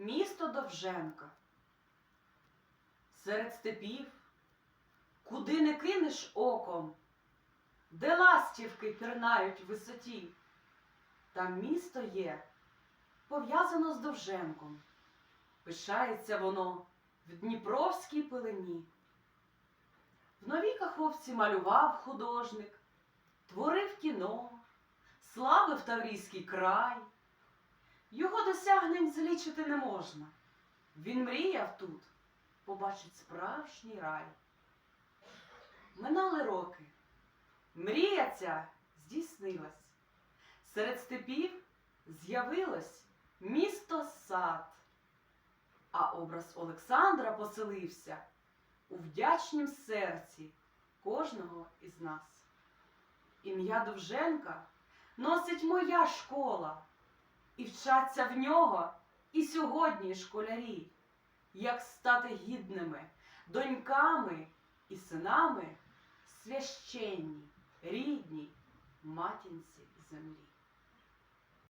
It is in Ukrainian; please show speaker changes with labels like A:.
A: місто Довженка. Серед степів, куди не кинеш оком, де ластівки пірнають в висоті, там місто є, пов'язано з Довженком. Пишається воно в Дніпровській пилині. В новій каховці малював художник, творив кіно, славив Таврійський край. Його досягнень злічити не можна. Він мріяв тут побачить справжній рай. Минали роки. Мрія ця здійснилась. Серед степів з'явилось місто сад, а образ Олександра поселився у вдячнім серці кожного із нас. Ім'я Довженка носить моя школа, і вчаться в нього і сьогодні школярі, як стати гідними доньками і синами священні, рідній матінці землі.